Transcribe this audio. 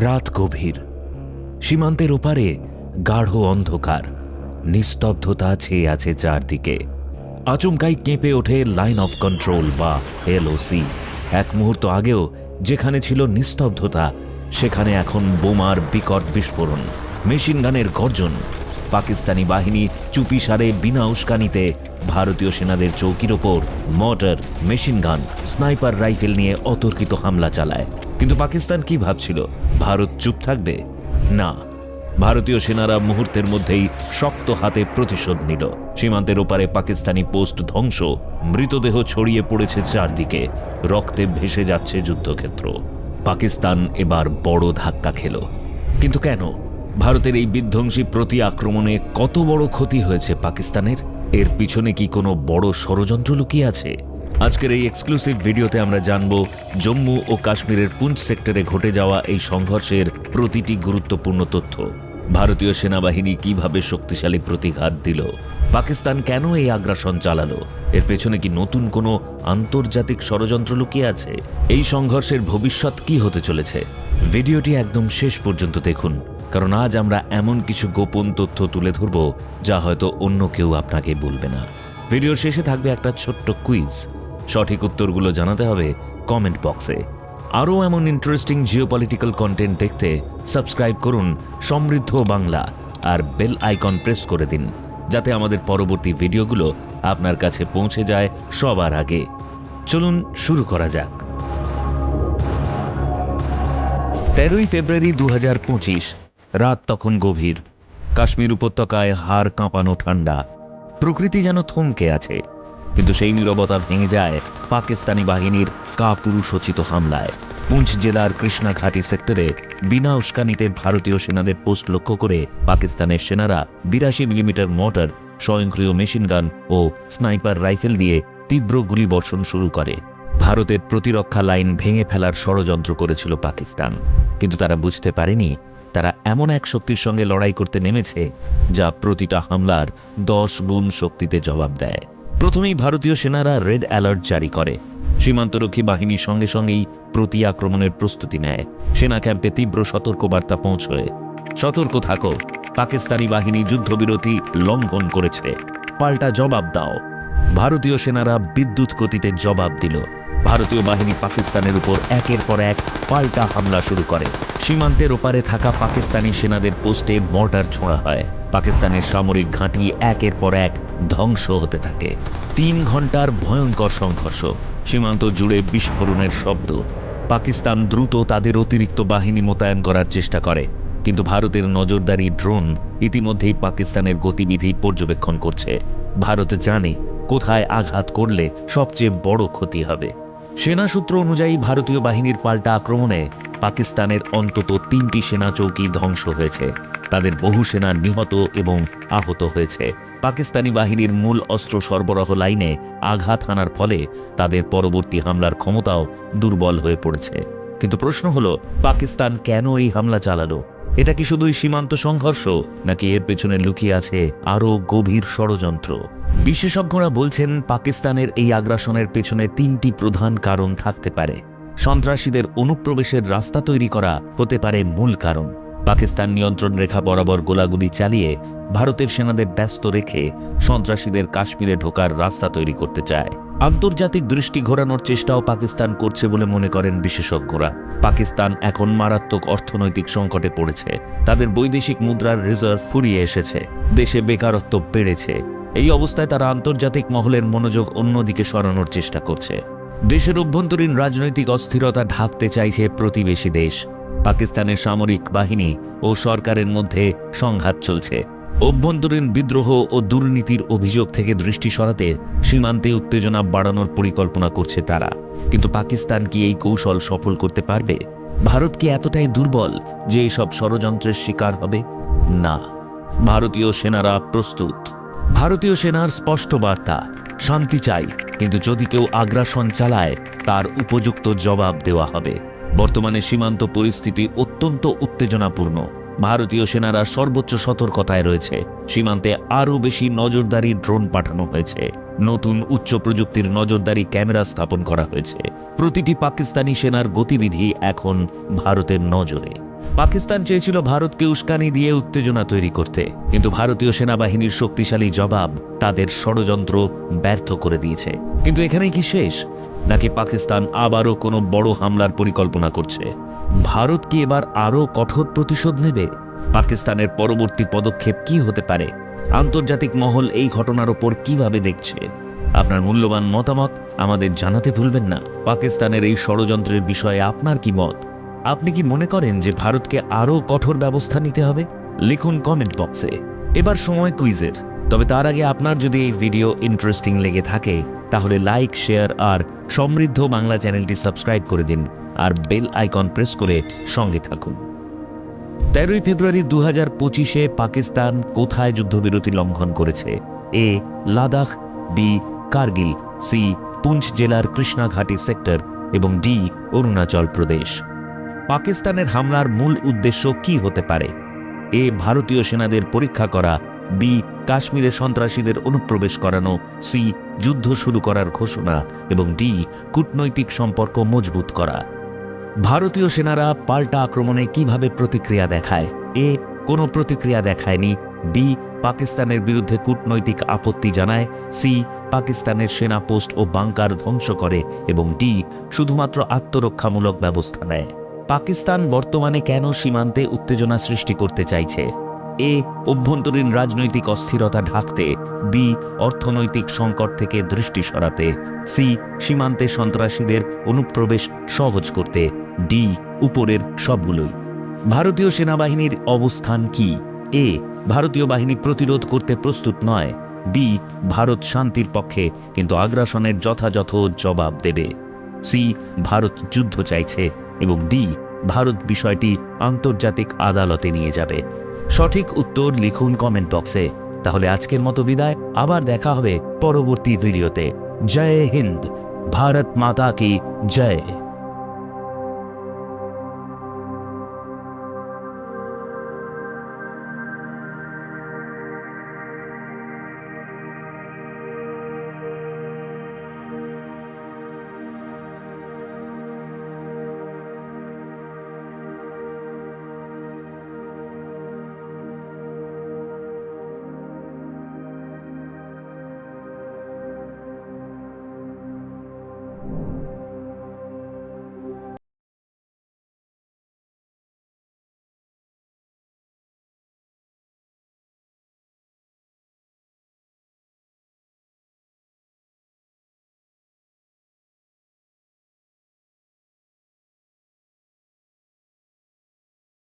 রাত গভীর। সীমান্তের ওপারে গাঢ় অন্ধকার, নিস্তব্ধতা ছেয়ে আছে চারদিকে। আচমকাই কেঁপে ওঠে লাইন অফ কন্ট্রোল বা এলওসি এক মুহূর্ত আগেও যেখানে ছিল নিস্তব্ধতা, সেখানে এখন বোমার বিকট বিস্ফোরণ, মেশিন গানের গর্জন। পাকিস্তানি বাহিনী চুপিসারে বিনা উস্কানিতে ভারতীয় সেনাদের চৌকির ওপর mortar, machine gun, sniper rifle নিয়ে অতর্কিত হামলা চালায়। কিন্তু পাকিস্তান কি ভাবছিল? ভারত চুপ থাকবে? না। ভারতীয় সেনারা মুহূর্তের মধ্যেই শক্ত হাতে প্রতিশোধ নিল। সীমান্তের ওপারে পাকিস্তানি পোস্ট ধ্বংস, মৃতদেহ ছড়িয়ে পড়েছে চারদিকে। রক্তে ভেসে যাচ্ছে যুদ্ধক্ষেত্র। পাকিস্তান এবার বড় ধাক্কা খেল। কিন্তু কেন? ভারতের এই বিধ্বংসী প্রতি আক্রমণে কত বড় ক্ষতি হয়েছে পাকিস্তানের? এর পিছনে কি কোনো বড় ষড়যন্ত্র লুকিয়ে আছে? আজকের এই এক্সক্লুসিভ ভিডিওতে আমরা জানব জম্মু ও কাশ্মীরের পুঞ্চ সেক্টরে ঘটে যাওয়া এই সংঘর্ষের প্রতিটি গুরুত্বপূর্ণ তথ্য। ভারতীয় সেনাবাহিনী কীভাবে শক্তিশালী প্রতিঘাত দিল? পাকিস্তান কেন এই আগ্রাসন চালালো? এর পেছনে কি নতুন কোনো আন্তর্জাতিক ষড়যন্ত্র লুকিয়ে আছে? এই সংঘর্ষের ভবিষ্যৎ কি হতে চলেছে? ভিডিওটি একদম শেষ পর্যন্ত দেখুন, কারণ আজ আমরা এমন কিছু গোপন তথ্য তুলে ধরব যা হয়তো অন্য কেউ আপনাকে বলবে না। ভিডিওর শেষে থাকবে একটা ছোট্ট কুইজ সঠিক উত্তরগুলো জানাতে হবে কমেন্ট বক্সে। আরও এমন ইন্টারেস্টিং জিওপলিটিক্যাল কন্টেন্ট দেখতে সাবস্ক্রাইব করুন সমৃদ্ধ বাংলা আর বেল আইকন প্রেস করে দিন, যাতে আমাদের পরবর্তী ভিডিওগুলো আপনার কাছে পৌঁছে যায় সবার আগে। চলুন শুরু করা যাক। তেরোই ফেব্রুয়ারি দু হাজার পঁচিশ, রাত তখন গভীর। কাশ্মীর উপত্যকায় হাড় কাঁপানো ঠান্ডা। প্রকৃতি যেন থমকে আছে। কিন্তু সেই নীরবতা ভেঙে যায় পাকিস্তানি বাহিনীর কাপুরুষোচিত হামলায়। পুঞ্চ জেলার কৃষ্ণাঘাটি সেক্টরে বিনা উস্কানিতে ভারতীয় সেনাদের পোস্ট লক্ষ্য করে পাকিস্তানের সেনারা বিরাশি মিলিমিটার মোটর স্বয়ংক্রিয় মেশিন গান ও স্নাইপার রাইফেল দিয়ে তীব্র গুলিবর্ষণ শুরু করে। ভারতের প্রতিরক্ষা লাইন ভেঙে ফেলার ষড়যন্ত্র করেছিল পাকিস্তান। কিন্তু তারা বুঝতে পারেনি তারা এমন এক শক্তির সঙ্গে লড়াই করতে নেমেছে যা প্রতিটা হামলার দশ গুণ শক্তিতে জবাব দেয়। প্রথমেই ভারতীয় সেনারা রেড অ্যালার্ট জারি করে। সীমান্তরক্ষী বাহিনীর সঙ্গে সঙ্গেই প্রতি আক্রমণের প্রস্তুতি নেয়। সেনা ক্যাম্পে তীব্র সতর্কবার্তা পৌঁছয়। সতর্ক থাকো। পাকিস্তানি বাহিনী যুদ্ধবিরতি লঙ্ঘন করেছে। পাল্টা জবাব দাও। ভারতীয় সেনারা বিদ্যুৎ গতিতে জবাব দিল। ভারতীয় বাহিনী পাকিস্তানের উপর একের পর এক পাল্টা হামলা শুরু করে। সীমান্তের ওপারে থাকা পাকিস্তানি সেনাদের পোস্টে মর্টার ছোঁড়া হয়। পাকিস্তানের সামরিক ঘাঁটি একের পর এক ধ্বংস হতে থাকে। তিন ঘণ্টার ভয়ঙ্কর সংঘর্ষ, সীমান্ত জুড়ে বিস্ফোরণের শব্দ। পাকিস্তান দ্রুত তাদের অতিরিক্ত বাহিনী মোতায়েন করার চেষ্টা করে, কিন্তু ভারতের নজরদারি ড্রোন ইতিমধ্যেই পাকিস্তানের গতিবিধি পর্যবেক্ষণ করছে। ভারত জানে কোথায় আঘাত করলে সবচেয়ে বড় ক্ষতি হবে। সেনা সূত্র অনুযায়ী ভারতীয় বাহিনীর পাল্টা আক্রমণে পাকিস্তানের অন্তত তিনটি সেনা চৌকি ধ্বংস হয়েছে। তাদের বহু সেনা নিহত এবং আহত হয়েছে। পাকিস্তানি বাহিনীর মূল অস্ত্র সরবরাহ লাইনে আঘাত হানার ফলে তাদের পরবর্তী হামলার ক্ষমতাও দুর্বল হয়ে পড়েছে। কিন্তু প্রশ্ন হলো, পাকিস্তান কেন এই হামলা চালালো? এটা কি শুধুই সীমান্ত সংঘর্ষ, নাকি এর পেছনে লুকিয়ে আছে আরও গভীর ষড়যন্ত্র? বিশেষজ্ঞরা বলছেন পাকিস্তানের এই আগ্রাসনের পেছনে তিনটি প্রধান কারণ থাকতে পারে। সন্ত্রাসীদের অনুপ্রবেশের রাস্তা তৈরি করা হতে পারে মূল কারণ। পাকিস্তান নিয়ন্ত্রণ রেখা বরাবর গোলাগুলি চালিয়ে ভারতের সেনাদের ব্যস্ত রেখে সন্ত্রাসীদের কাশ্মীরে ঢোকার রাস্তা তৈরি করতে চায়। আন্তর্জাতিক দৃষ্টি ঘোরানোর চেষ্টাও পাকিস্তান করছে বলে মনে করেন বিশেষজ্ঞরা। পাকিস্তান এখন মারাত্মক অর্থনৈতিক সংকটে পড়েছে। তাদের বৈদেশিক মুদ্রার রিজার্ভ ফুরিয়ে এসেছে। দেশে বেকারত্ব বেড়েছে। এই অবস্থায় তারা আন্তর্জাতিক মহলের মনোযোগ অন্যদিকে সরানোর চেষ্টা করছে। দেশের অভ্যন্তরীণ রাজনৈতিক অস্থিরতা ঢাকতে চাইছে প্রতিবেশী দেশ। পাকিস্তানের সামরিক বাহিনী ও সরকারের মধ্যে সংঘাত চলছে। অভ্যন্তরীণ বিদ্রোহ ও দুর্নীতির অভিযোগ থেকে দৃষ্টি সরাতে সীমান্তে উত্তেজনা বাড়ানোর পরিকল্পনা করছে তারা। কিন্তু পাকিস্তান কি এই কৌশল সফল করতে পারবে? ভারত কি এতটাই দুর্বল যে এসব ষড়যন্ত্রের শিকার হবে? না। ভারতীয় সেনারা প্রস্তুত। ভারতীয় সেনার স্পষ্ট বার্তা, শান্তি চাই, কিন্তু যদি কেউ আগ্রাসন চালায়, তার উপযুক্ত জবাব দেওয়া হবে। বর্তমানে সীমান্ত পরিস্থিতি অত্যন্ত উত্তেজনাপূর্ণ। ভারতীয় সেনারা সর্বোচ্চ সতর্কতায় রয়েছে। সীমান্তে আরও বেশি নজরদারি ড্রোন পাঠানো হয়েছে। নতুন উচ্চ প্রযুক্তির নজরদারি ক্যামেরা স্থাপন করা হয়েছে। প্রতিটি পাকিস্তানি সেনার গতিবিধি এখন ভারতের নজরে। পাকিস্তান চেয়েছিল ভারতকে উস্কানি দিয়ে উত্তেজনা তৈরি করতে, কিন্তু ভারতীয় সেনাবাহিনীর শক্তিশালী জবাব তাদের ষড়যন্ত্র ব্যর্থ করে দিয়েছে। কিন্তু এখানেই কি শেষ? নাকি পাকিস্তান আবারও কোনো বড় হামলার পরিকল্পনা করছে? ভারত কি এবার আরও কঠোর প্রতিশোধ নেবে। পাকিস্তানের পরবর্তী পদক্ষেপ কি হতে পারে? আন্তর্জাতিক মহল এই ঘটনার ওপর কীভাবে দেখছে? আপনার মূল্যবান মতামত আমাদের জানাতে ভুলবেন না। পাকিস্তানের এই ষড়যন্ত্রের বিষয়ে আপনার কি মত? আপনি কি মনে করেন যে ভারতকে আরও কঠোর ব্যবস্থা নিতে হবে? লিখুন কমেন্ট বক্সে। এবার সময় কুইজের। তবে তার আগে আপনার যদি এই ভিডিও ইন্টারেস্টিং লেগে থাকে, তাহলে লাইক শেয়ার আর সমৃদ্ধ বাংলা চ্যানেলটি সাবস্ক্রাইব করে দিন আর বেল আইকন প্রেস করে সঙ্গে থাকুন। তেরোই ফেব্রুয়ারি দু হাজার পঁচিশে পাকিস্তান কোথায় যুদ্ধবিরতি লঙ্ঘন করেছে? A, Ladakh B Kargil C Poonch জেলার কৃষ্ণাঘাটি সেক্টর এবং ডি অরুণাচল প্রদেশ। পাকিস্তানের হামলার মূল উদ্দেশ্য কি হতে পারে? এ, ভারতীয় সেনাদের পরীক্ষা করা বি, কাশ্মীরে সন্ত্রাসীদের অনুপ্রবেশ করানো, সি, যুদ্ধ শুরু করার ঘোষণা এবং ডি, কূটনৈতিক সম্পর্ক মজবুত করা। ভারতীয় সেনারা পাল্টা আক্রমণে কীভাবে প্রতিক্রিয়া দেখায়? এ, কোনো প্রতিক্রিয়া দেখায়নি। বি, পাকিস্তানের বিরুদ্ধে কূটনৈতিক আপত্তি জানায়। সি, পাকিস্তানের সেনা পোস্ট ও বাংকার ধ্বংস করে এবং ডি, শুধুমাত্র আত্মরক্ষামূলক ব্যবস্থা নেয়। পাকিস্তান বর্তমানে কেন সীমান্তে উত্তেজনা সৃষ্টি করতে চাইছে? এ অভ্যন্তরীণ রাজনৈতিক অস্থিরতা ঢাকতে বি অর্থনৈতিক সংকট থেকে দৃষ্টি সরাতে সি সীমান্তে সন্ত্রাসীদের অনুপ্রবেশ সহজ করতে ডি উপরের সবগুলোই। ভারতীয় সেনাবাহিনীর অবস্থান কি? এ ভারতীয় বাহিনী প্রতিরোধ করতে প্রস্তুত নয়। বি ভারত শান্তির পক্ষে কিন্তু আগ্রাসনের যথাযথ জবাব দেবে। সি ভারত যুদ্ধ চাইছে এবং ডি ভারত বিষয়টি আন্তর্জাতিক আদালতে নিয়ে যাবে। সঠিক উত্তর লিখুন কমেন্ট বক্সে তাহলে আজকের মতো বিদায়, আবার দেখা হবে পরবর্তী ভিডিওতে। জয় হিন্দ, ভারত মাতা কি জয়।